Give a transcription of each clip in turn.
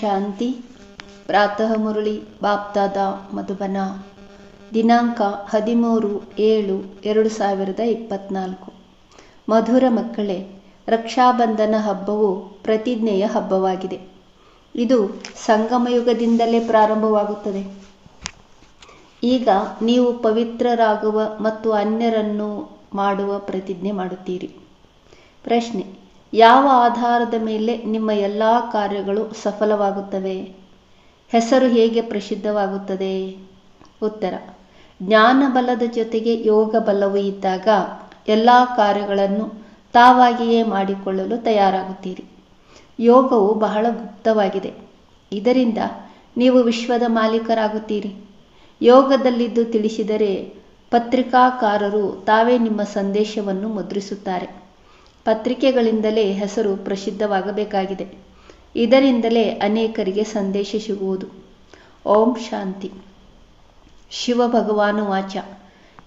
ಶಾಂತಿ, ಪ್ರಾತಃ ಮುರಳಿ, ಬಾಪ್ದಾದ, ಮಧುಬನ, ದಿನಾಂಕ ಹದಿಮೂರು ಏಳು ಎರಡು ಸಾವಿರದ ಇಪ್ಪತ್ನಾಲ್ಕು. ಮಧುರ ಮಕ್ಕಳೇ, ರಕ್ಷಾಬಂಧನ ಹಬ್ಬವು ಪ್ರತಿಜ್ಞೆಯ ಹಬ್ಬವಾಗಿದೆ. ಇದು ಸಂಗಮಯುಗದಿಂದಲೇ ಪ್ರಾರಂಭವಾಗುತ್ತದೆ. ಈಗ ನೀವು ಪವಿತ್ರರಾಗುವ ಮತ್ತು ಅನ್ಯರನ್ನು ಮಾಡುವ ಪ್ರತಿಜ್ಞೆ ಮಾಡುತ್ತೀರಿ. ಪ್ರಶ್ನೆ ಯಾವ ಆಧಾರದ ಮೇಲೆ ನಿಮ್ಮ ಎಲ್ಲ ಕಾರ್ಯಗಳು ಸಫಲವಾಗುತ್ತವೆ? ಹೆಸರು ಹೇಗೆ ಪ್ರಸಿದ್ಧವಾಗುತ್ತದೆ? ಉತ್ತರ. ಜ್ಞಾನ ಬಲದ ಜೊತೆಗೆ ಯೋಗ ಬಲವು ಇದ್ದಾಗ ಎಲ್ಲ ಕಾರ್ಯಗಳನ್ನು ತಾವಾಗಿಯೇ ಮಾಡಿಕೊಳ್ಳಲು ತಯಾರಾಗುತ್ತೀರಿ. ಯೋಗವು ಬಹಳ ಗುಪ್ತವಾಗಿದೆ. ಇದರಿಂದ ನೀವು ವಿಶ್ವದ ಮಾಲೀಕರಾಗುತ್ತೀರಿ. ಯೋಗದಲ್ಲಿದ್ದು ತಿಳಿಸಿದರೆ ಪತ್ರಿಕಾಕಾರರು ತಾವೇ ನಿಮ್ಮ ಸಂದೇಶವನ್ನು ಮುದ್ರಿಸುತ್ತಾರೆ. ಪತ್ರಿಕೆಗಳಿಂದಲೇ ಹೆಸರು ಪ್ರಸಿದ್ಧವಾಗಬೇಕಾಗಿದೆ. ಇದರಿಂದಲೇ ಅನೇಕರಿಗೆ ಸಂದೇಶ ಸಿಗುವುದು. ಓಂ ಶಾಂತಿ. ಶಿವ ಭಗವಾನು ವಾಚ.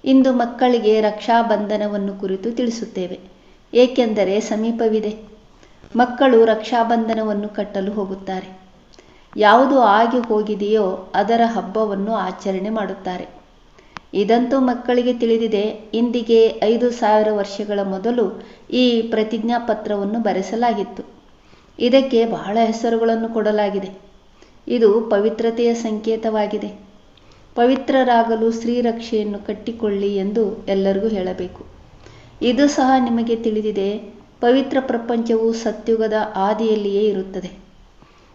ಇಂದು ಮಕ್ಕಳಿಗೆ ರಕ್ಷಾಬಂಧನವನ್ನು ಕುರಿತು ತಿಳಿಸುತ್ತೇವೆ. ಏಕೆಂದರೆ ಸಮೀಪವಿದೆ. ಮಕ್ಕಳು ರಕ್ಷಾಬಂಧನವನ್ನು ಕಟ್ಟಲು ಹೋಗುತ್ತಾರೆ. ಯಾವುದು ಆಗಿ ಹೋಗಿದೆಯೋ ಅದರ ಹಬ್ಬವನ್ನು ಆಚರಣೆ ಮಾಡುತ್ತಾರೆ. ಇದಂತೂ ಮಕ್ಕಳಿಗೆ ತಿಳಿದಿದೆ, ಇಂದಿಗೆ ಐದು ಸಾವಿರ ವರ್ಷಗಳ ಮೊದಲು ಈ ಪ್ರತಿಜ್ಞಾ ಪತ್ರವನ್ನು ಬರೆಸಲಾಗಿತ್ತು. ಇದಕ್ಕೆ ಬಹಳ ಹೆಸರುಗಳನ್ನು ಕೊಡಲಾಗಿದೆ. ಇದು ಪವಿತ್ರತೆಯ ಸಂಕೇತವಾಗಿದೆ. ಪವಿತ್ರರಾಗಲು ಶ್ರೀರಕ್ಷೆಯನ್ನು ಕಟ್ಟಿಕೊಳ್ಳಿ ಎಂದು ಎಲ್ಲರಿಗೂ ಹೇಳಬೇಕು. ಇದು ಸಹ ನಿಮಗೆ ತಿಳಿದಿದೆ, ಪವಿತ್ರ ಪ್ರಪಂಚವು ಸತ್ಯುಗದ ಆದಿಯಲ್ಲಿಯೇ ಇರುತ್ತದೆ.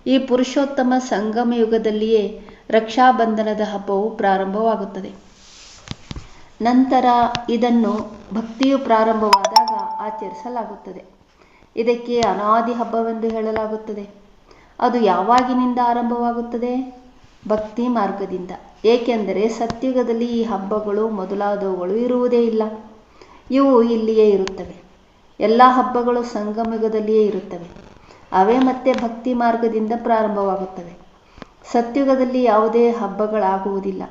ಈ ಪುರುಷೋತ್ತಮ ಸಂಗಮ ಯುಗದಲ್ಲಿಯೇ ರಕ್ಷಾಬಂಧನದ ಹಬ್ಬವು ಪ್ರಾರಂಭವಾಗುತ್ತದೆ. ನಂತರ ಇದನ್ನು ಭಕ್ತಿಯು ಪ್ರಾರಂಭವಾದಾಗ ಆಚರಿಸಲಾಗುತ್ತದೆ. ಇದಕ್ಕೆ ಅನಾದಿ ಹಬ್ಬವೆಂದು ಹೇಳಲಾಗುತ್ತದೆ. ಅದು ಯಾವಾಗಿನಿಂದ ಆರಂಭವಾಗುತ್ತದೆ? ಭಕ್ತಿ ಮಾರ್ಗದಿಂದ. ಏಕೆಂದರೆ ಸತ್ಯುಗದಲ್ಲಿ ಈ ಹಬ್ಬಗಳು ಮೊದಲಾದವುಗಳು ಇರುವುದೇ ಇಲ್ಲ. ಇವು ಇಲ್ಲಿಯೇ ಇರುತ್ತವೆ. ಎಲ್ಲ ಹಬ್ಬಗಳು ಸಂಗಮಯುಗದಲ್ಲಿಯೇ ಇರುತ್ತವೆ. ಅವೇ ಮತ್ತೆ ಭಕ್ತಿ ಮಾರ್ಗದಿಂದ ಪ್ರಾರಂಭವಾಗುತ್ತವೆ. ಸತ್ಯುಗದಲ್ಲಿ ಯಾವುದೇ ಹಬ್ಬಗಳಾಗುವುದಿಲ್ಲ.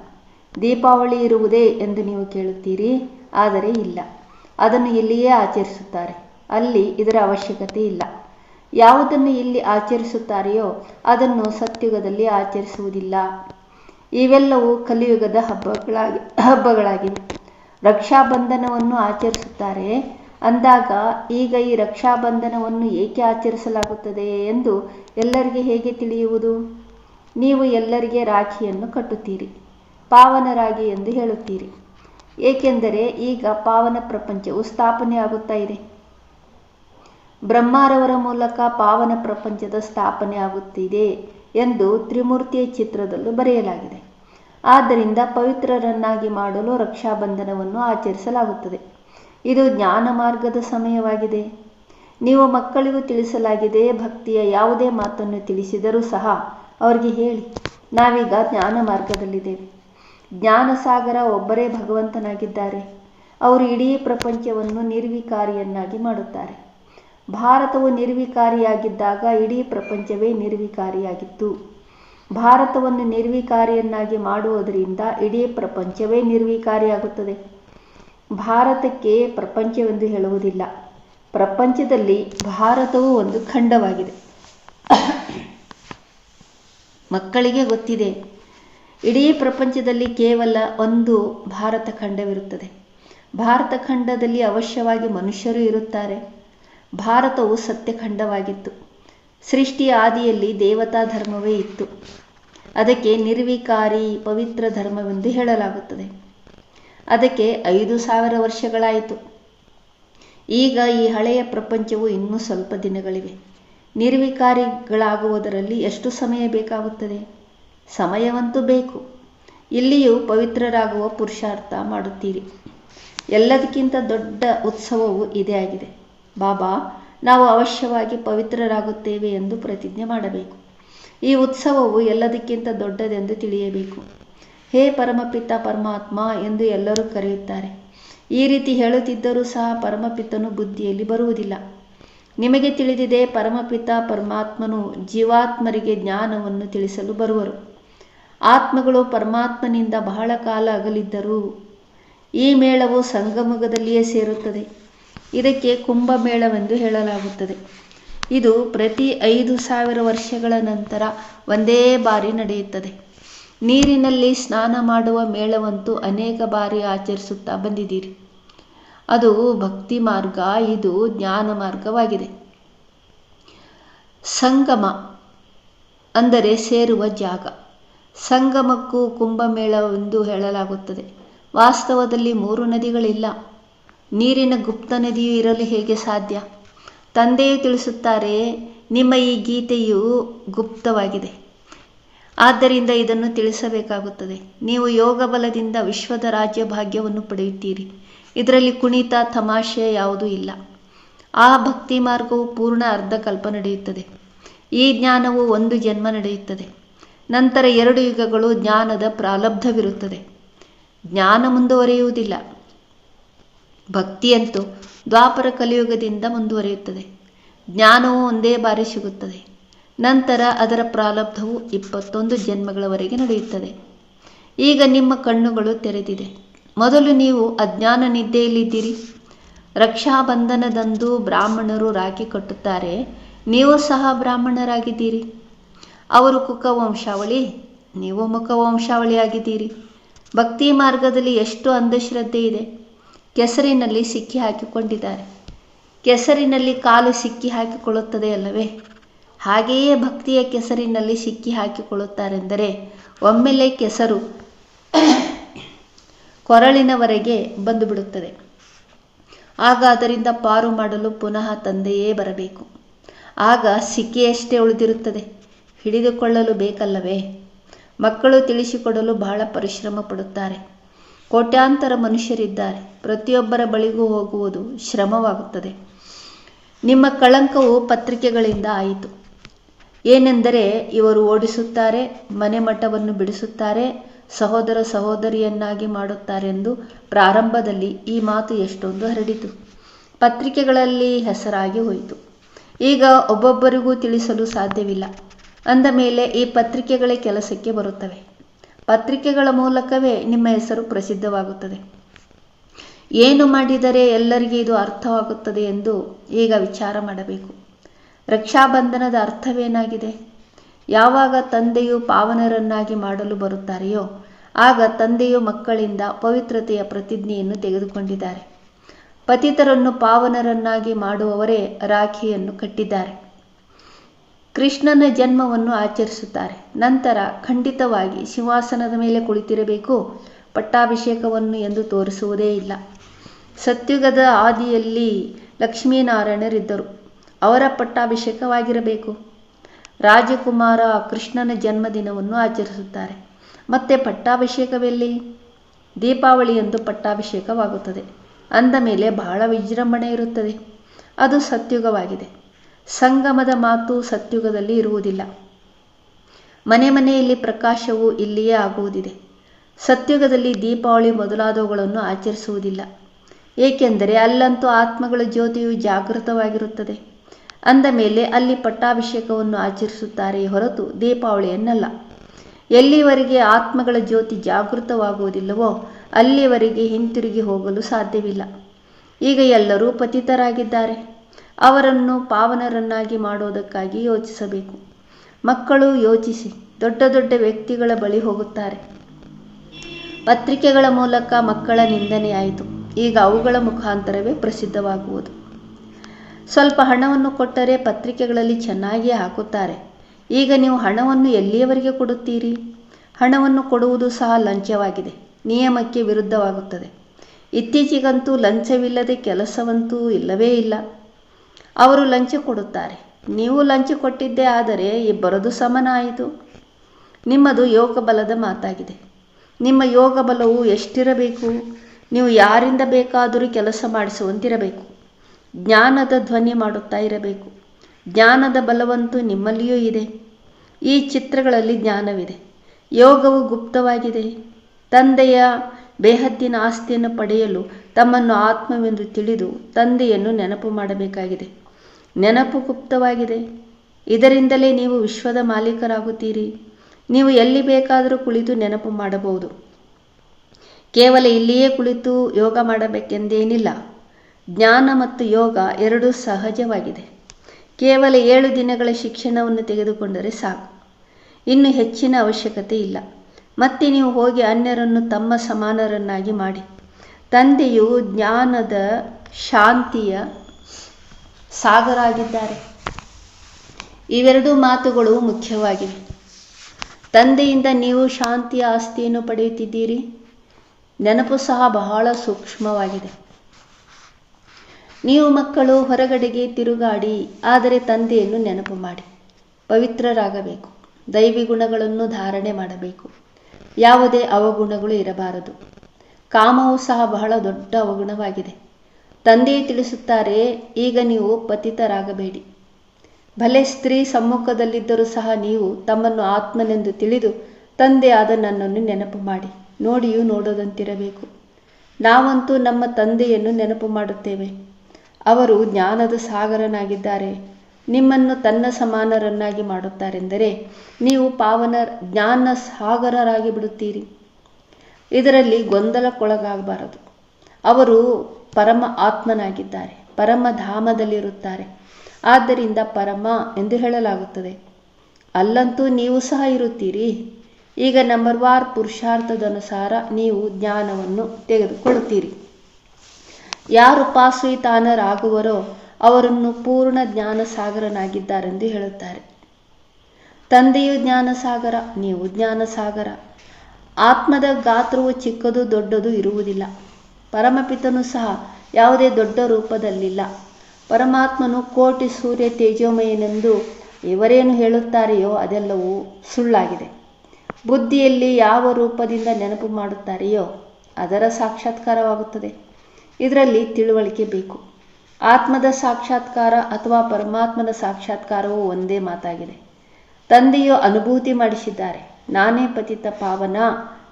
ದೀಪಾವಳಿ ಇರುವುದೇ ಎಂದು ನೀವು ಕೇಳುತ್ತೀರಿ, ಆದರೆ ಇಲ್ಲ. ಅದನ್ನು ಇಲ್ಲಿಯೇ ಆಚರಿಸುತ್ತಾರೆ. ಅಲ್ಲಿ ಇದರ ಅವಶ್ಯಕತೆ ಇಲ್ಲ. ಯಾವುದನ್ನು ಇಲ್ಲಿ ಆಚರಿಸುತ್ತಾರೆಯೋ ಅದನ್ನು ಸತ್ಯುಗದಲ್ಲಿ ಆಚರಿಸುವುದಿಲ್ಲ. ಇವೆಲ್ಲವೂ ಕಲಿಯುಗದ ಹಬ್ಬಗಳಾಗಿ, ಹಬ್ಬಗಳಾಗಿವೆ. ರಕ್ಷಾಬಂಧನವನ್ನು ಆಚರಿಸುತ್ತಾರೆ. ಅಂದಾಗ ಈಗ ಈ ರಕ್ಷಾಬಂಧನವನ್ನು ಏಕೆ ಆಚರಿಸಲಾಗುತ್ತದೆ ಎಂದು ಎಲ್ಲರಿಗೆ ಹೇಗೆ ತಿಳಿಯುವುದು? ನೀವು ಎಲ್ಲರಿಗೆ ರಾಖಿಯನ್ನು ಕಟ್ಟುತ್ತೀರಿ. ಪಾವನರಾಗಿ ಎಂದು ಹೇಳುತ್ತೀರಿ. ಏಕೆಂದರೆ ಈಗ ಪಾವನ ಪ್ರಪಂಚವು ಸ್ಥಾಪನೆಯಾಗುತ್ತಾ ಇದೆ. ಬ್ರಹ್ಮಾರವರ ಮೂಲಕ ಪಾವನ ಪ್ರಪಂಚದ ಸ್ಥಾಪನೆ ಆಗುತ್ತಿದೆ ಎಂದು ತ್ರಿಮೂರ್ತಿಯ ಚಿತ್ರದಲ್ಲೂ ಬರೆಯಲಾಗಿದೆ. ಆದ್ದರಿಂದ ಪವಿತ್ರರನ್ನಾಗಿ ಮಾಡಲು ರಕ್ಷಾಬಂಧನವನ್ನು ಆಚರಿಸಲಾಗುತ್ತದೆ. ಇದು ಜ್ಞಾನ ಮಾರ್ಗದ ಸಮಯವಾಗಿದೆ. ನೀವು ಮಕ್ಕಳಿಗೂ ತಿಳಿಸಲಾಗಿದೆ, ಭಕ್ತಿಯ ಯಾವುದೇ ಮಾತನ್ನು ತಿಳಿಸಿದರೂ ಸಹ ಅವರಿಗೆ ಹೇಳಿ, ನಾವೀಗ ಜ್ಞಾನ ಮಾರ್ಗದಲ್ಲಿದ್ದೇವೆ. ಜ್ಞಾನಸಾಗರ ಒಬ್ಬರೇ ಭಗವಂತನಾಗಿದ್ದಾರೆ. ಅವರು ಇಡೀ ಪ್ರಪಂಚವನ್ನು ನಿರ್ವಿಕಾರಿಯನ್ನಾಗಿ ಮಾಡುತ್ತಾರೆ. ಭಾರತವು ನಿರ್ವಿಕಾರಿಯಾಗಿದ್ದಾಗ ಇಡೀ ಪ್ರಪಂಚವೇ ನಿರ್ವಿಕಾರಿಯಾಗಿತ್ತು. ಭಾರತವನ್ನು ನಿರ್ವಿಕಾರಿಯನ್ನಾಗಿ ಮಾಡುವುದರಿಂದ ಇಡೀ ಪ್ರಪಂಚವೇ ನಿರ್ವಿಕಾರಿಯಾಗುತ್ತದೆ. ಭಾರತಕ್ಕೆ ಪ್ರಪಂಚವೆಂದು ಹೇಳುವುದಿಲ್ಲ. ಪ್ರಪಂಚದಲ್ಲಿ ಭಾರತವು ಒಂದು ಖಂಡವಾಗಿದೆ. ಮಕ್ಕಳಿಗೆ ಗೊತ್ತಿದೆ. ಇಡೀ ಪ್ರಪಂಚದಲ್ಲಿ ಕೇವಲ ಒಂದು ಭಾರತ ಖಂಡವಿರುತ್ತದೆ. ಭಾರತ ಖಂಡದಲ್ಲಿ ಅವಶ್ಯವಾಗಿ ಮನುಷ್ಯರು ಇರುತ್ತಾರೆ. ಭಾರತವು ಸತ್ಯಖಂಡವಾಗಿತ್ತು ಸೃಷ್ಟಿಯ ಆದಿಯಲ್ಲಿ ದೇವತಾ ಧರ್ಮವೇ ಇತ್ತು. ಅದಕ್ಕೆ ನಿರ್ವಿಕಾರಿ ಪವಿತ್ರ ಧರ್ಮವೆಂದು ಹೇಳಲಾಗುತ್ತದೆ. ಅದಕ್ಕೆ ಐದು ಸಾವಿರ ವರ್ಷಗಳಾಯಿತು. ಈಗ ಈ ಹಳೆಯ ಪ್ರಪಂಚವು ಇನ್ನೂ ಸ್ವಲ್ಪ ದಿನಗಳಿವೆ. ನಿರ್ವಿಕಾರಿಗಳಾಗುವುದರಲ್ಲಿ ಎಷ್ಟು ಸಮಯ ಬೇಕಾಗುತ್ತದೆ? ಸಮಯವಂತೂ ಬೇಕು. ಇಲ್ಲಿಯೂ ಪವಿತ್ರರಾಗುವ ಪುರುಷಾರ್ಥ ಮಾಡುತ್ತೀರಿ. ಎಲ್ಲದಕ್ಕಿಂತ ದೊಡ್ಡ ಉತ್ಸವವು ಇದೇ ಆಗಿದೆ. ಬಾಬಾ, ನಾವು ಅವಶ್ಯವಾಗಿ ಪವಿತ್ರರಾಗುತ್ತೇವೆ ಎಂದು ಪ್ರತಿಜ್ಞೆ ಮಾಡಬೇಕು. ಈ ಉತ್ಸವವು ಎಲ್ಲದಕ್ಕಿಂತ ದೊಡ್ಡದೆಂದು ತಿಳಿಯಬೇಕು. ಹೇ ಪರಮಪಿತ ಪರಮಾತ್ಮ ಎಂದು ಎಲ್ಲರೂ ಕರೆಯುತ್ತಾರೆ. ಈ ರೀತಿ ಹೇಳುತ್ತಿದ್ದರೂ ಸಹ ಪರಮಪಿತನು ಬುದ್ಧಿಯಲ್ಲಿ ಬರುವುದಿಲ್ಲ. ನಿಮಗೆ ತಿಳಿದಿದೆ ಪರಮಪಿತ ಪರಮಾತ್ಮನು ಜೀವಾತ್ಮರಿಗೆ ಜ್ಞಾನವನ್ನು ತಿಳಿಸಲು ಬರುವರು. ಆತ್ಮಗಳು ಪರಮಾತ್ಮನಿಂದ ಬಹಳ ಕಾಲ ಅಗಲಿದ್ದರು. ಈ ಮೇಳವು ಸಂಗಮಗದಲ್ಲಿಯೇ ಸೇರುತ್ತದೆ. ಇದಕ್ಕೆ ಕುಂಭಮೇಳವೆಂದು ಹೇಳಲಾಗುತ್ತದೆ. ಇದು ಪ್ರತಿ ಐದು ಸಾವಿರ ವರ್ಷಗಳ ನಂತರ ಒಂದೇ ಬಾರಿ ನಡೆಯುತ್ತದೆ. ನೀರಿನಲ್ಲಿ ಸ್ನಾನ ಮಾಡುವ ಮೇಳವಂತೂ ಅನೇಕ ಬಾರಿ ಆಚರಿಸುತ್ತಾ ಬಂದಿದ್ದೀರಿ. ಅದು ಭಕ್ತಿ ಮಾರ್ಗ, ಇದು ಜ್ಞಾನ ಮಾರ್ಗವಾಗಿದೆ. ಸಂಗಮ ಅಂದರೆ ಸೇರುವ ಜಾಗ. ಸಂಗಮಕ್ಕೂ ಕುಂಭಮೇಳವೆಂದು ಹೇಳಲಾಗುತ್ತದೆ. ವಾಸ್ತವದಲ್ಲಿ ಮೂರು ನದಿಗಳಿಲ್ಲ. ನೀರಿನ ಗುಪ್ತ ನದಿಯು ಇರಲು ಹೇಗೆ ಸಾಧ್ಯ? ತಂದೆಯು ತಿಳಿಸುತ್ತಾರೆ, ನಿಮ್ಮ ಈ ಗೀತೆಯು ಗುಪ್ತವಾಗಿದೆ. ಆದ್ದರಿಂದ ಇದನ್ನು ತಿಳಿಸಬೇಕಾಗುತ್ತದೆ. ನೀವು ಯೋಗ ಬಲದಿಂದ ವಿಶ್ವದ ರಾಜ್ಯ ಭಾಗ್ಯವನ್ನು ಪಡೆಯುತ್ತೀರಿ. ಇದರಲ್ಲಿ ಕುಣಿತ, ತಮಾಷೆ ಯಾವುದೂ ಇಲ್ಲ. ಆ ಭಕ್ತಿ ಮಾರ್ಗವು ಪೂರ್ಣ ಅರ್ಧ ಕಲ್ಪ ನಡೆಯುತ್ತದೆ. ಈ ಜ್ಞಾನವು ಒಂದು ಜನ್ಮ ನಡೆಯುತ್ತದೆ. ನಂತರ ಎರಡು ಯುಗಗಳು ಜ್ಞಾನದ ಪ್ರಾಲಬ್ಧವಿರುತ್ತದೆ. ಜ್ಞಾನ ಮುಂದುವರಿಯುವುದಿಲ್ಲ. ಭಕ್ತಿಯಂತೂ ದ್ವಾಪರ ಕಲಿಯುಗದಿಂದ ಮುಂದುವರಿಯುತ್ತದೆ. ಜ್ಞಾನವು ಒಂದೇ ಬಾರಿ ಸಿಗುತ್ತದೆ. ನಂತರ ಅದರ ಪ್ರಾಲಬ್ಧವು ಇಪ್ಪತ್ತೊಂದು ಜನ್ಮಗಳವರೆಗೆ ನಡೆಯುತ್ತದೆ. ಈಗ ನಿಮ್ಮ ಕಣ್ಣುಗಳು ತೆರೆದಿದೆ. ಮೊದಲು ನೀವು ಅಜ್ಞಾನ ನಿದ್ದೆಯಲ್ಲಿದ್ದೀರಿ. ರಕ್ಷಾಬಂಧನದಂದು ಬ್ರಾಹ್ಮಣರು ರಾಖಿ ಕಟ್ಟುತ್ತಾರೆ. ನೀವು ಸಹ ಬ್ರಾಹ್ಮಣರಾಗಿದ್ದೀರಿ. ಅವರು ಕುಕವಂಶಾವಳಿ, ನೀವು ಮುಖವಂಶಾವಳಿಯಾಗಿದ್ದೀರಿ. ಭಕ್ತಿ ಮಾರ್ಗದಲ್ಲಿ ಎಷ್ಟು ಅಂಧಶ್ರದ್ಧೆ ಇದೆ. ಕೆಸರಿನಲ್ಲಿ ಸಿಕ್ಕಿ ಹಾಕಿಕೊಂಡಿದ್ದಾರೆ. ಕೆಸರಿನಲ್ಲಿ ಕಾಲು ಸಿಕ್ಕಿ ಹಾಕಿಕೊಳ್ಳುತ್ತದೆ ಅಲ್ಲವೇ? ಹಾಗೆಯೇ ಭಕ್ತಿಯ ಕೆಸರಿನಲ್ಲಿ ಸಿಕ್ಕಿ ಹಾಕಿಕೊಳ್ಳುತ್ತಾರೆಂದರೆ ಒಮ್ಮೆಲೆ ಕೆಸರು ಕೊರಳಿನವರೆಗೆ ಬಂದು ಬಿಡುತ್ತದೆ ಆಗ ಅದರಿಂದ ಪಾರು ಮಾಡಲು ಪುನಃ ತಂದೆಯೇ ಬರಬೇಕು. ಆಗ ಸಿಕ್ಕಿಯಷ್ಟೇ ಉಳಿದಿರುತ್ತದೆ. ಹಿಡಿದುಕೊಳ್ಳಲು ಬೇಕಲ್ಲವೇ? ಮಕ್ಕಳು ತಿಳಿಸಿಕೊಡಲು ಬಹಳ ಪರಿಶ್ರಮ ಪಡುತ್ತಾರೆ. ಕೋಟ್ಯಾಂತರ ಮನುಷ್ಯರಿದ್ದಾರೆ. ಪ್ರತಿಯೊಬ್ಬರ ಬಳಿಗೂ ಹೋಗುವುದು ಶ್ರಮವಾಗುತ್ತದೆ. ನಿಮ್ಮ ಕಳಂಕವು ಪತ್ರಿಕೆಗಳಿಂದ ಆಯಿತು. ಏನೆಂದರೆ, ಇವರು ಓಡಿಸುತ್ತಾರೆ, ಮನೆ ಮಠವನ್ನು ಬಿಡಿಸುತ್ತಾರೆ, ಸಹೋದರ ಸಹೋದರಿಯನ್ನಾಗಿ ಮಾಡುತ್ತಾರೆಂದು ಪ್ರಾರಂಭದಲ್ಲಿ ಈ ಮಾತು ಎಷ್ಟೊಂದು ಹರಡಿತು. ಪತ್ರಿಕೆಗಳಲ್ಲಿ ಹೆಸರಾಗಿ ಹೋಯಿತು. ಈಗ ಒಬ್ಬೊಬ್ಬರಿಗೂ ತಿಳಿಸಲು ಸಾಧ್ಯವಿಲ್ಲ. ಅಂದ ಮೇಲೆ ಈ ಪತ್ರಿಕೆಗಳೇ ಕೆಲಸಕ್ಕೆ ಬರುತ್ತವೆ. ಪತ್ರಿಕೆಗಳ ಮೂಲಕವೇ ನಿಮ್ಮ ಹೆಸರು ಪ್ರಸಿದ್ಧವಾಗುತ್ತದೆ. ಏನು ಮಾಡಿದರೆ ಎಲ್ಲರಿಗೆ ಇದು ಅರ್ಥವಾಗುತ್ತದೆ ಎಂದು ಈಗ ವಿಚಾರ ಮಾಡಬೇಕು. ರಕ್ಷಾಬಂಧನದ ಅರ್ಥವೇನಾಗಿದೆ? ಯಾವಾಗ ತಂದೆಯು ಪಾವನರನ್ನಾಗಿ ಮಾಡಲು ಬರುತ್ತಾರೆಯೋ, ಆಗ ತಂದೆಯು ಮಕ್ಕಳಿಂದ ಪವಿತ್ರತೆಯ ಪ್ರತಿಜ್ಞೆಯನ್ನು ತೆಗೆದುಕೊಂಡಿದ್ದಾರೆ. ಪತಿತರನ್ನು ಪಾವನರನ್ನಾಗಿ ಮಾಡುವವರೇ ರಾಖಿಯನ್ನು ಕಟ್ಟಿದ್ದಾರೆ. ಕೃಷ್ಣನ ಜನ್ಮವನ್ನು ಆಚರಿಸುತ್ತಾರೆ. ನಂತರ ಖಂಡಿತವಾಗಿ ಸಿಂಹಾಸನದ ಮೇಲೆ ಕುಳಿತಿರಬೇಕು. ಪಟ್ಟಾಭಿಷೇಕವನ್ನು ಎಂದು ತೋರಿಸುವುದೇ ಇಲ್ಲ. ಸತ್ಯುಗದ ಆದಿಯಲ್ಲಿ ಲಕ್ಷ್ಮೀನಾರಾಯಣರಿದ್ದರು. ಅವರ ಪಟ್ಟಾಭಿಷೇಕವಾಗಿರಬೇಕು. ರಾಜಕುಮಾರ ಕೃಷ್ಣನ ಜನ್ಮದಿನವನ್ನು ಆಚರಿಸುತ್ತಾರೆ. ಮತ್ತೆ ಪಟ್ಟಾಭಿಷೇಕವೆಲ್ಲಿ? ದೀಪಾವಳಿಯಂದು ಪಟ್ಟಾಭಿಷೇಕವಾಗುತ್ತದೆ. ಅಂದ ಮೇಲೆ ಬಹಳ ವಿಜೃಂಭಣೆ ಇರುತ್ತದೆ ಅದು ಸತ್ಯುಗವಾಗಿದೆ. ಸಂಗಮದ ಮಾತು ಸತ್ಯುಗದಲ್ಲಿ ಇರುವುದಿಲ್ಲ. ಮನೆ ಮನೆಯಲ್ಲಿ ಪ್ರಕಾಶವು ಇಲ್ಲಿಯೇ ಆಗುವುದಿದೆ. ಸತ್ಯುಗದಲ್ಲಿ ದೀಪಾವಳಿ ಮೊದಲಾದವುಗಳನ್ನು ಆಚರಿಸುವುದಿಲ್ಲ. ಏಕೆಂದರೆ ಅಲ್ಲಂತೂ ಆತ್ಮಗಳ ಜ್ಯೋತಿಯು ಜಾಗೃತವಾಗಿರುತ್ತದೆ. ಅಂದ ಮೇಲೆ ಅಲ್ಲಿ ಪಟ್ಟಾಭಿಷೇಕವನ್ನು ಆಚರಿಸುತ್ತಾರೆ ಹೊರತು ದೀಪಾವಳಿಯನ್ನಲ್ಲ ಎಲ್ಲಿವರೆಗೆ ಆತ್ಮಗಳ ಜ್ಯೋತಿ ಜಾಗೃತವಾಗುವುದಿಲ್ಲವೋ ಅಲ್ಲಿವರೆಗೆ ಹಿಂತಿರುಗಿ ಹೋಗಲು ಸಾಧ್ಯವಿಲ್ಲ. ಈಗ ಎಲ್ಲರೂ ಪತಿತರಾಗಿದ್ದಾರೆ. ಅವರನ್ನು ಪಾವನರನ್ನಾಗಿ ಮಾಡುವುದಕ್ಕಾಗಿ ಯೋಚಿಸಬೇಕು. ಮಕ್ಕಳು ಯೋಚಿಸಿ, ದೊಡ್ಡ ದೊಡ್ಡ ವ್ಯಕ್ತಿಗಳ ಬಳಿ ಹೋಗುತ್ತಾರೆ. ಪತ್ರಿಕೆಗಳ ಮೂಲಕ ಮಕ್ಕಳ ನಿಂದನೆಯಾಯಿತು ಈಗ ಅವುಗಳ ಮುಖಾಂತರವೇ ಪ್ರಸಿದ್ಧವಾಗುವುದು. ಸ್ವಲ್ಪ ಹಣವನ್ನು ಕೊಟ್ಟರೆ ಪತ್ರಿಕೆಗಳಲ್ಲಿ ಚೆನ್ನಾಗಿ ಹಾಕುತ್ತಾರೆ. ಈಗ ನೀವು ಹಣವನ್ನು ಎಲ್ಲಿಯವರೆಗೆ ಕೊಡುತ್ತೀರಿ? ಹಣವನ್ನು ಕೊಡುವುದು ಸಹ ಲಂಚವಾಗಿದೆ ನಿಯಮಕ್ಕೆ ವಿರುದ್ಧವಾಗುತ್ತದೆ. ಇತ್ತೀಚೆಗಂತೂ ಲಂಚವಿಲ್ಲದೆ ಕೆಲಸವಂತೂ ಇಲ್ಲವೇ ಇಲ್ಲ. ಅವರು ಲಂಚ ಕೊಡುತ್ತಾರೆ. ನೀವು ಲಂಚ ಕೊಟ್ಟಿದ್ದೇ ಆದರೆ ಇಬ್ಬರದು ಸಮನಾಯಿತು. ನಿಮ್ಮದು ಯೋಗ ಬಲದ ಮಾತಾಗಿದೆ. ನಿಮ್ಮ ಯೋಗ ಬಲವು ಎಷ್ಟಿರಬೇಕು? ನೀವು ಯಾರಿಂದ ಬೇಕಾದರೂ ಕೆಲಸ ಮಾಡಿಸುವಂತಿರಬೇಕು. ಜ್ಞಾನದ ಧ್ವನಿ ಮಾಡುತ್ತಾ ಇರಬೇಕು. ಜ್ಞಾನದ ಬಲವಂತೂ ನಿಮ್ಮಲ್ಲಿಯೂ ಇದೆ. ಈ ಚಿತ್ರಗಳಲ್ಲಿ ಜ್ಞಾನವಿದೆ. ಯೋಗವು ಗುಪ್ತವಾಗಿದೆ. ತಂದೆಯ ಬೇಹದ್ದಿನ ಆಸ್ತಿಯನ್ನು ಪಡೆಯಲು ತಮ್ಮನ್ನು ಆತ್ಮವೆಂದು ತಿಳಿದು ತಂದೆಯನ್ನು ನೆನಪು ಮಾಡಬೇಕಾಗಿದೆ. ನೆನಪು ಗುಪ್ತವಾಗಿದೆ. ಇದರಿಂದಲೇ ನೀವು ವಿಶ್ವದ ಮಾಲೀಕರಾಗುತ್ತೀರಿ. ನೀವು ಎಲ್ಲಿ ಬೇಕಾದರೂ ಕುಳಿತು ನೆನಪು ಮಾಡಬಹುದು. ಕೇವಲ ಇಲ್ಲಿಯೇ ಕುಳಿತು ಯೋಗ ಮಾಡಬೇಕೆಂದೇನಿಲ್ಲ. ಜ್ಞಾನ ಮತ್ತು ಯೋಗ ಎರಡೂ ಸಹಜವಾಗಿದೆ. ಕೇವಲ ಏಳು ದಿನಗಳ ಶಿಕ್ಷಣವನ್ನು ತೆಗೆದುಕೊಂಡರೆ ಸಾಕು. ಇನ್ನು ಹೆಚ್ಚಿನ ಅವಶ್ಯಕತೆ ಇಲ್ಲ. ಮತ್ತೆ ನೀವು ಹೋಗಿ ಅನ್ಯರನ್ನು ತಮ್ಮ ಸಮಾನರನ್ನಾಗಿ ಮಾಡಿ. ತಂದೆಯು ಜ್ಞಾನದ ಶಾಂತಿಯ ಸಾಗರ ಆಗಿದ್ದಾರೆ. ಇವೆರಡೂ ಮಾತುಗಳು ಮುಖ್ಯವಾಗಿವೆ. ತಂದೆಯಿಂದ ನೀವು ಶಾಂತಿಯ ಆಸ್ತಿಯನ್ನು ಪಡೆಯುತ್ತಿದ್ದೀರಿ. ನೆನಪು ಸಹ ಬಹಳ ಸೂಕ್ಷ್ಮವಾಗಿದೆ. ನೀವು ಮಕ್ಕಳು ಹೊರಗಡೆಗೆ ತಿರುಗಾಡಿ, ಆದರೆ ತಂದೆಯನ್ನು ನೆನಪು ಮಾಡಿ. ಪವಿತ್ರರಾಗಬೇಕು. ದೈವಿ ಗುಣಗಳನ್ನು ಧಾರಣೆ ಮಾಡಬೇಕು. ಯಾವುದೇ ಅವಗುಣಗಳು ಇರಬಾರದು. ಕಾಮವು ಸಹ ಬಹಳ ದೊಡ್ಡ ಅವಗುಣವಾಗಿದೆ. ತಂದೆಯೇ ತಿಳಿಸುತ್ತಾರೆ, ಈಗ ನೀವು ಪತಿತರಾಗಬೇಡಿ. ಭಲೆ ಸ್ತ್ರೀ ಸಮ್ಮುಖದಲ್ಲಿದ್ದರೂ ಸಹ ನೀವು ತಮ್ಮನ್ನು ಆತ್ಮನೆಂದು ತಿಳಿದು ತಂದೆಯಾದ ನನ್ನನ್ನು ನೆನಪು ಮಾಡಿ. ನೋಡಿಯೂ ನೋಡದಂತಿರಬೇಕು. ನಾವಂತೂ ನಮ್ಮ ತಂದೆಯನ್ನು ನೆನಪು ಮಾಡುತ್ತೇವೆ. ಅವರು ಜ್ಞಾನದ ಸಾಗರನಾಗಿದ್ದಾರೆ. ನಿಮ್ಮನ್ನು ತನ್ನ ಸಮಾನರನ್ನಾಗಿ ಮಾಡುತ್ತಾರೆಂದರೆ ನೀವು ಪಾವನ ಜ್ಞಾನ ಸಾಗರರಾಗಿ ಬಿಡುತ್ತೀರಿ ಇದರಲ್ಲಿ ಗೊಂದಲಕ್ಕೊಳಗಾಗಬಾರದು. ಅವರು ಪರಮ ಆತ್ಮನಾಗಿದ್ದಾರೆ, ಪರಮ ಧಾಮದಲ್ಲಿರುತ್ತಾರೆ. ಆದ್ದರಿಂದ ಪರಮ ಎಂದು ಹೇಳಲಾಗುತ್ತದೆ. ಅಲ್ಲಂತೂ ನೀವು ಸಹ ಇರುತ್ತೀರಿ. ಈಗ ನಂಬರ್ ವಾರ್ ಪುರುಷಾರ್ಥದನುಸಾರ ನೀವು ಜ್ಞಾನವನ್ನು ತೆಗೆದುಕೊಳ್ಳುತ್ತೀರಿ. ಯಾರು ಪಾಸುಯಿತಾನರಾಗುವರೋ ಅವರನ್ನು ಪೂರ್ಣ ಜ್ಞಾನ ಸಾಗರನಾಗಿದ್ದಾರೆಂದು ಹೇಳುತ್ತಾರೆ. ತಂದೆಯು ಜ್ಞಾನ ಸಾಗರ ನೀವು ಜ್ಞಾನ ಸಾಗರ ಆತ್ಮದ ಗಾತ್ರವು ಚಿಕ್ಕದು ದೊಡ್ಡದು ಇರುವುದಿಲ್ಲ. ಪರಮಪಿತನು ಸಹ ಯಾವುದೇ ದೊಡ್ಡ ರೂಪದಲ್ಲಿಲ್ಲ. ಪರಮಾತ್ಮನು ಕೋಟಿ ಸೂರ್ಯ ತೇಜೋಮಯನೆಂದು ಇವರೇನು ಹೇಳುತ್ತಾರೆಯೋ ಅದೆಲ್ಲವೂ ಸುಳ್ಳಾಗಿದೆ. ಬುದ್ಧಿಯಲ್ಲಿ ಯಾವ ರೂಪದಿಂದ ನೆನಪು ಮಾಡುತ್ತಾರೆಯೋ ಅದರ ಸಾಕ್ಷಾತ್ಕಾರವಾಗುತ್ತದೆ. ಇದರಲ್ಲಿ ತಿಳುವಳಿಕೆ ಬೇಕು. ಆತ್ಮದ ಸಾಕ್ಷಾತ್ಕಾರ ಅಥವಾ ಪರಮಾತ್ಮನ ಸಾಕ್ಷಾತ್ಕಾರವು ಒಂದೇ ಮಾತಾಗಿದೆ. ತಂದೆಯು ಅನುಭೂತಿ ಮಾಡಿಸಿದ್ದಾರೆ. ನಾನೇ ಪತಿತ ಪಾವನ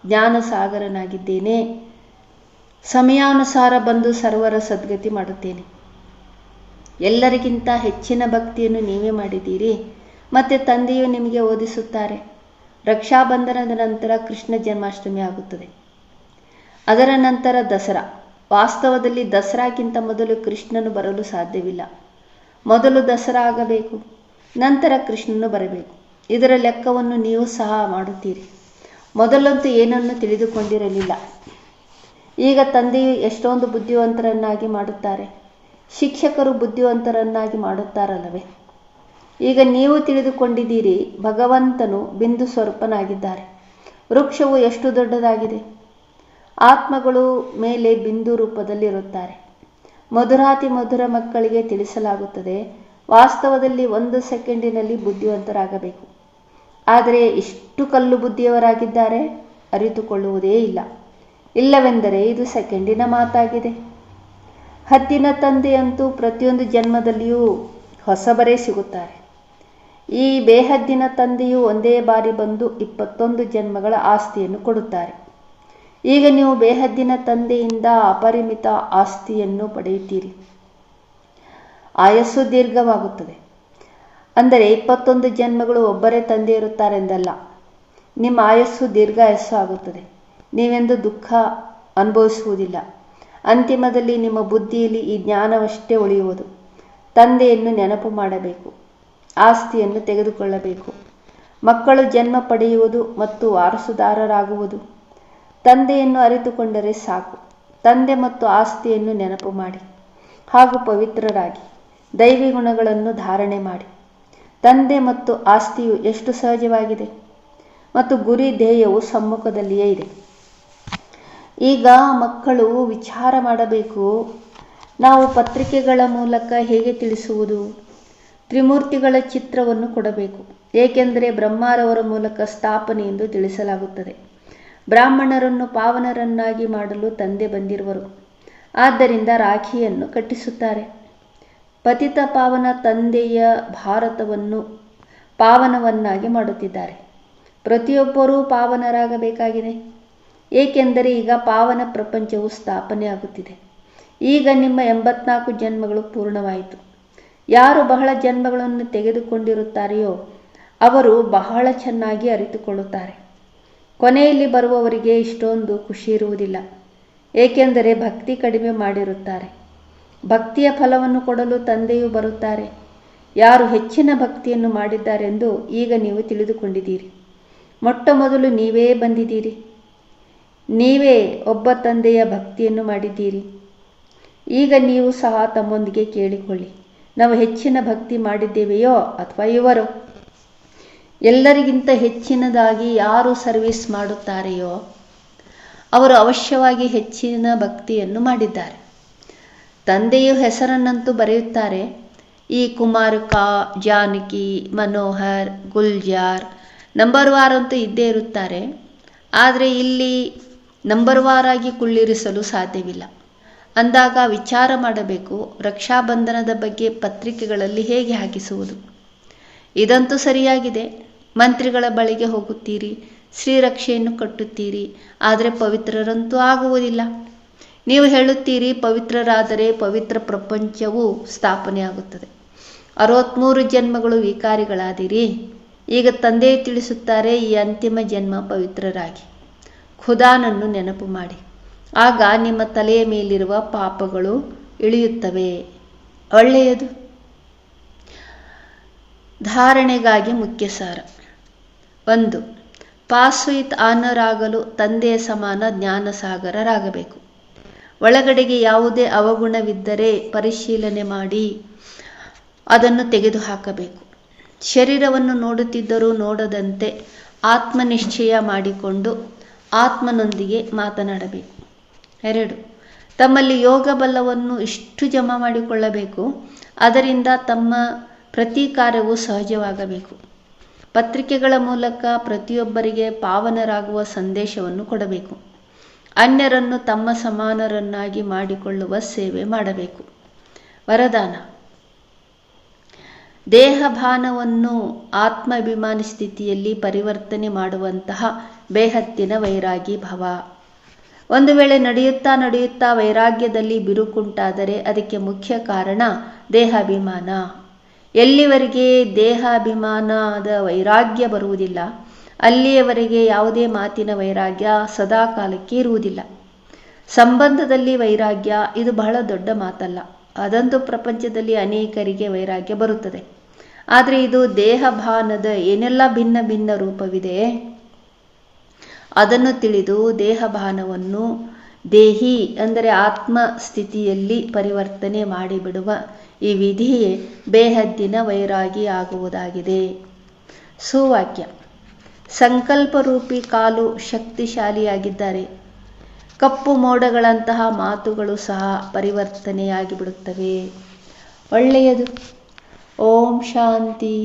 ಜ್ಞಾನ ಸಾಗರನಾಗಿದ್ದೇನೆ ಸಮಯಾನುಸಾರ ಬಂದು ಸರ್ವರ ಸದ್ಗತಿ ಮಾಡುತ್ತೇನೆ. ಎಲ್ಲರಿಗಿಂತ ಹೆಚ್ಚಿನ ಭಕ್ತಿಯನ್ನು ನೀವೇ ಮಾಡಿದ್ದೀರಿ. ಮತ್ತೆ ತಂದೆಯು ನಿಮಗೆ ಓದಿಸುತ್ತಾರೆ. ರಕ್ಷಾಬಂಧನದ ನಂತರ ಕೃಷ್ಣ ಜನ್ಮಾಷ್ಟಮಿ ಆಗುತ್ತದೆ. ಅದರ ನಂತರ ದಸರಾ. ವಾಸ್ತವದಲ್ಲಿ ದಸರಾಗಿಂತ ಮೊದಲು ಕೃಷ್ಣನು ಬರಲು ಸಾಧ್ಯವಿಲ್ಲ. ಮೊದಲು ದಸರಾ ಆಗಬೇಕು, ನಂತರ ಕೃಷ್ಣನು ಬರಬೇಕು. ಇದರ ಲೆಕ್ಕವನ್ನು ನೀವು ಸಹ ಮಾಡುತ್ತೀರಿ. ಮೊದಲಂತೂ ಏನನ್ನು ತಿಳಿದುಕೊಂಡಿರಲಿಲ್ಲ. ಈಗ ತಂದೆಯು ಎಷ್ಟೊಂದು ಬುದ್ಧಿವಂತರನ್ನಾಗಿ ಮಾಡುತ್ತಾರೆ. ಶಿಕ್ಷಕರು ಬುದ್ಧಿವಂತರನ್ನಾಗಿ ಮಾಡುತ್ತಾರಲ್ಲವೇ? ಈಗ ನೀವು ತಿಳಿದುಕೊಂಡಿದ್ದೀರಿ, ಭಗವಂತನು ಬಿಂದು ಸ್ವರೂಪನಾಗಿದ್ದಾರೆ. ವೃಕ್ಷವು ಎಷ್ಟು ದೊಡ್ಡದಾಗಿದೆ? ಆತ್ಮಗಳು ಮೇಲೆ ಬಿಂದು ರೂಪದಲ್ಲಿರುತ್ತಾರೆ. ಮಧುರಾತಿ ಮಧುರ ಮಕ್ಕಳಿಗೆ ತಿಳಿಸಲಾಗುತ್ತದೆ, ವಾಸ್ತವದಲ್ಲಿ ಒಂದು ಸೆಕೆಂಡಿನಲ್ಲಿ ಬುದ್ಧಿವಂತರಾಗಬೇಕು. ಆದರೆ ಇಷ್ಟು ಕಲ್ಲು ಬುದ್ಧಿಯವರಾಗಿದ್ದಾರೆ, ಅರಿತುಕೊಳ್ಳುವುದೇ ಇಲ್ಲ. ಇಲ್ಲವೆಂದರೆ ಇದು ಸೆಕೆಂಡಿನ ಮಾತಾಗಿದೆ. ಹದ್ದಿನ ತಂದೆಯಂತೂ ಪ್ರತಿಯೊಂದು ಜನ್ಮದಲ್ಲಿಯೂ ಹೊಸಬರೇ ಸಿಗುತ್ತಾರೆ. ಈ ಬೇಹದ್ದಿನ ತಂದೆಯು ಒಂದೇ ಬಾರಿ ಬಂದು ಇಪ್ಪತ್ತೊಂದು ಜನ್ಮಗಳ ಆಸ್ತಿಯನ್ನು ಕೊಡುತ್ತಾರೆ. ಈಗ ನೀವು ಬೇಹದ್ದಿನ ತಂದೆಯಿಂದ ಅಪರಿಮಿತ ಆಸ್ತಿಯನ್ನು ಪಡೆಯುತ್ತೀರಿ. ಆಯಸ್ಸು ದೀರ್ಘವಾಗುತ್ತದೆ. ಅಂದರೆ ಇಪ್ಪತ್ತೊಂದು ಜನ್ಮಗಳು ಒಬ್ಬರೇ ತಂದೆ ಇರುತ್ತಾರೆಂದಲ್ಲ ನಿಮ್ಮ ಆಯಸ್ಸು ದೀರ್ಘಾಯಸ್ಸು ಆಗುತ್ತದೆ. ನೀವೆಂದು ದುಃಖ ಅನುಭವಿಸುವುದಿಲ್ಲ. ಅಂತಿಮದಲ್ಲಿ ನಿಮ್ಮ ಬುದ್ಧಿಯಲ್ಲಿ ಈ ಜ್ಞಾನವಷ್ಟೇ ಉಳಿಯುವುದು. ತಂದೆಯನ್ನು ನೆನಪು ಮಾಡಬೇಕು, ಆಸ್ತಿಯನ್ನು ತೆಗೆದುಕೊಳ್ಳಬೇಕು. ಮಕ್ಕಳು ಜನ್ಮ ಪಡೆಯುವುದು ಮತ್ತು ವಾರಸುದಾರರಾಗುವುದು. ತಂದೆಯನ್ನು ಅರಿತುಕೊಂಡರೆ ಸಾಕು. ತಂದೆ ಮತ್ತು ಆಸ್ತಿಯನ್ನು ನೆನಪು ಮಾಡಿ ಹಾಗೂ ಪವಿತ್ರರಾಗಿ ದೈವಿ ಗುಣಗಳನ್ನು ಧಾರಣೆ ಮಾಡಿ. ತಂದೆ ಮತ್ತು ಆಸ್ತಿಯು ಎಷ್ಟು ಸಹಜವಾಗಿದೆ? ಮತ್ತು ಗುರಿ, ಧ್ಯೇಯವು ಸಮ್ಮುಖದಲ್ಲಿಯೇ ಇದೆ. ಈಗ ಮಕ್ಕಳು ವಿಚಾರ ಮಾಡಬೇಕು. ನಾವು ಪತ್ರಿಕೆಗಳ ಮೂಲಕ ಹೇಗೆ ತಿಳಿಸುವುದು? ತ್ರಿಮೂರ್ತಿಗಳ ಚಿತ್ರವನ್ನು ಕೊಡಬೇಕು. ಏಕೆಂದರೆ ಬ್ರಹ್ಮಾರವರ ಮೂಲಕ ಸ್ಥಾಪನೆ ಎಂದು ತಿಳಿಸಲಾಗುತ್ತದೆ. ಬ್ರಾಹ್ಮಣರನ್ನು ಪಾವನರನ್ನಾಗಿ ಮಾಡಲು ತಂದೆ ಬಂದಿರುವರು. ಆದ್ದರಿಂದ ರಾಖಿಯನ್ನು ಕಟ್ಟಿಸುತ್ತಾರೆ. ಪತಿತ ಪಾವನ ತಂದೆಯ ಭಾರತವನ್ನು ಪಾವನವನ್ನಾಗಿ ಮಾಡುತ್ತಿದ್ದಾರೆ. ಪ್ರತಿಯೊಬ್ಬರೂ ಪಾವನರಾಗಬೇಕಾಗಿದೆ. ಏಕೆಂದರೆ ಈಗ ಪಾವನ ಪ್ರಪಂಚವು ಸ್ಥಾಪನೆ ಆಗುತ್ತಿದೆ ಈಗ ನಿಮ್ಮ ಎಂಬತ್ನಾಲ್ಕು ಜನ್ಮಗಳು ಪೂರ್ಣವಾಯಿತು. ಯಾರು ಬಹಳ ಜನ್ಮಗಳನ್ನು ತೆಗೆದುಕೊಂಡಿರುತ್ತಾರೆಯೋ ಅವರು ಬಹಳ ಚೆನ್ನಾಗಿ ಅರಿತುಕೊಳ್ಳುತ್ತಾರೆ. ಕೊನೆಯಲ್ಲಿ ಬರುವವರಿಗೆ ಇಷ್ಟೊಂದು ಖುಷಿ ಇರುವುದಿಲ್ಲ. ಏಕೆಂದರೆ ಭಕ್ತಿ ಕಡಿಮೆ ಮಾಡಿರುತ್ತಾರೆ. ಭಕ್ತಿಯ ಫಲವನ್ನು ಕೊಡಲು ತಂದೆಯು ಬರುತ್ತಾರೆ. ಯಾರು ಹೆಚ್ಚಿನ ಭಕ್ತಿಯನ್ನು ಮಾಡಿದ್ದಾರೆಂದು ಈಗ ನೀವು ತಿಳಿದುಕೊಂಡಿದ್ದೀರಿ. ಮೊಟ್ಟ ಮೊದಲು ನೀವೇ ಬಂದಿದ್ದೀರಿ. ನೀವೇ ಒಬ್ಬ ತಂದೆಯ ಭಕ್ತಿಯನ್ನು ಮಾಡಿದ್ದೀರಿ. ಈಗ ನೀವು ಸಹ ತಮ್ಮೊಂದಿಗೆ ಕೇಳಿಕೊಳ್ಳಿ. ನಾವು ಹೆಚ್ಚಿನ ಭಕ್ತಿ ಮಾಡಿದ್ದೇವೆಯೋ ಅಥವಾ ಇವರು? ಎಲ್ಲರಿಗಿಂತ ಹೆಚ್ಚಿನದಾಗಿ ಯಾರು ಸರ್ವಿಸ್ ಮಾಡುತ್ತಾರೆಯೋ? ಅವರು ಅವಶ್ಯವಾಗಿ ಹೆಚ್ಚಿನ ಭಕ್ತಿಯನ್ನು ಮಾಡಿದ್ದಾರೆ. ತಂದೆಯು ಹೆಸರನ್ನಂತೂ ಬರೆಯುತ್ತಾರೆ. ಈ ಕುಮಾರಕಾ, ಜಾನಕಿ, ಮನೋಹರ್, ಗುಲ್ಜಾರ್ ನಂಬರ್ ವಾರ್ ಅಂತೂ ಇದ್ದೇ ಇರುತ್ತಾರೆ. ಆದರೆ ಇಲ್ಲಿ ನಂಬರ್ ವಾರಾಗಿ ಕುಳ್ಳಿರಿಸಲು ಸಾಧ್ಯವಿಲ್ಲ. ಅಂದಾಗ ವಿಚಾರ ಮಾಡಬೇಕು ರಕ್ಷಾಬಂಧನದ ಬಗ್ಗೆ ಪತ್ರಿಕೆಗಳಲ್ಲಿ ಹೇಗೆ ಹಾಕಿಸುವುದು? ಇದಂತೂ ಸರಿಯಾಗಿದೆ. ಮಂತ್ರಿಗಳ ಬಳಿಗೆ ಹೋಗುತ್ತೀರಿ ಶ್ರೀರಕ್ಷೆಯನ್ನು ಕಟ್ಟುತ್ತೀರಿ, ಆದರೆ ಪವಿತ್ರರಂತೂ ಆಗುವುದಿಲ್ಲ. ನೀವು ಹೇಳುತ್ತೀರಿ, ಪವಿತ್ರರಾದರೆ ಪವಿತ್ರ ಪ್ರಪಂಚವು ಸ್ಥಾಪನೆ ಆಗುತ್ತದೆ ಅರವತ್ತ್ಮೂರು ಜನ್ಮಗಳು ವಿಕಾರಿಗಳಾದಿರಿ. ಈಗ ತಂದೆ ತಿಳಿಸುತ್ತಾರೆ, ಈ ಅಂತಿಮ ಜನ್ಮ ಪವಿತ್ರರಾಗಿ. ಖುದಾನನ್ನು ನೆನಪು ಮಾಡಿ. ಆಗ ನಿಮ್ಮ ತಲೆಯ ಮೇಲಿರುವ ಪಾಪಗಳು ಇಳಿಯುತ್ತವೆ. ಒಳ್ಳೆಯದು. ಧಾರಣೆಗಾಗಿ ಮುಖ್ಯ ಸಾರ ಒಂದು ಪಾಸ್ ಆನರಾಗಲು ತಂದೆಯ ಸಮಾನ ಜ್ಞಾನಸಾಗರರಾಗಬೇಕು. ಒಳಗಡೆಗೆ ಯಾವುದೇ ಅವಗುಣವಿದ್ದರೆ ಪರಿಶೀಲನೆ ಮಾಡಿ ಅದನ್ನು ತೆಗೆದುಹಾಕಬೇಕು. ಶರೀರವನ್ನು ನೋಡುತ್ತಿದ್ದರೂ ನೋಡದಂತೆ ಆತ್ಮನಿಶ್ಚಯ ಮಾಡಿಕೊಂಡು ಆತ್ಮನೊಂದಿಗೆ ಮಾತನಾಡಬೇಕು. ಎರಡು, ತಮ್ಮಲ್ಲಿ ಯೋಗ ಬಲವನ್ನು ಇಷ್ಟು ಜಮಾ ಮಾಡಿಕೊಳ್ಳಬೇಕು, ಅದರಿಂದ ತಮ್ಮ ಪ್ರತಿ ಸಹಜವಾಗಬೇಕು. ಪತ್ರಿಕೆಗಳ ಮೂಲಕ ಪ್ರತಿಯೊಬ್ಬರಿಗೆ ಪಾವನರಾಗುವ ಸಂದೇಶವನ್ನು ಕೊಡಬೇಕು. ಅನ್ಯರನ್ನು ತಮ್ಮ ಸಮಾನರನ್ನಾಗಿ ಮಾಡಿಕೊಳ್ಳುವ ಸೇವೆ ಮಾಡಬೇಕು. ವರದಾನ ದೇಹಭಾನವನ್ನು ಆತ್ಮಾಭಿಮಾನ ಸ್ಥಿತಿಯಲ್ಲಿ ಪರಿವರ್ತನೆ ಮಾಡುವಂತಹ ಬೇಹತ್ತಿನ ವೈರಾಗಿ ಭವ. ಒಂದು ವೇಳೆ ನಡೆಯುತ್ತಾ ನಡೆಯುತ್ತಾ ವೈರಾಗ್ಯದಲ್ಲಿ ಬಿರುಕುಂಟಾದರೆ ಅದಕ್ಕೆ ಮುಖ್ಯ ಕಾರಣ ದೇಹಾಭಿಮಾನ. ಎಲ್ಲಿವರೆಗೆ ದೇಹಾಭಿಮಾನದ ವೈರಾಗ್ಯ ಬರುವುದಿಲ್ಲ, ಅಲ್ಲಿಯವರೆಗೆ ಯಾವುದೇ ಮಾತಿನ ವೈರಾಗ್ಯ ಸದಾ ಕಾಲಕ್ಕೆ ಇರುವುದಿಲ್ಲ. ಸಂಬಂಧದಲ್ಲಿ ವೈರಾಗ್ಯ ಇದು ಬಹಳ ದೊಡ್ಡ ಮಾತಲ್ಲ. ಅದಂತೂ ಪ್ರಪಂಚದಲ್ಲಿ ಅನೇಕರಿಗೆ ವೈರಾಗ್ಯ ಬರುತ್ತದೆ. ಆದರೆ ಇದು ದೇಹಭಾನದ ಏನೆಲ್ಲ ಭಿನ್ನ ಭಿನ್ನ ರೂಪವಿದೆ? ಅದನ್ನು ತಿಳಿದು ದೇಹಭಾನವನ್ನು ದೇಹಿ ಅಂದರೆ ಆತ್ಮ ಸ್ಥಿತಿಯಲ್ಲಿ ಪರಿವರ್ತನೆ ಮಾಡಿಬಿಡುವ ಈ ವಿಧಿಯೇ ಬೇಹದ್ದಿನ ವೈರಾಗಿ ಆಗುವುದಾಗಿದೆ. ಸುವಾಕ್ಯ. ಸಂಕಲ್ಪರೂಪಿ ಕಾಲು ಶಕ್ತಿಶಾಲಿಯಾಗಿದ್ದಾರೆ. ಕಪ್ಪು ಮೋಡಗಳಂತಹ ಮಾತುಗಳು ಸಹ ಪರಿವರ್ತನೆಯಾಗಿ ಬಿಡುತ್ತವೆ ಒಳ್ಳೆಯದು. ಓಂ ಶಾಂತಿ.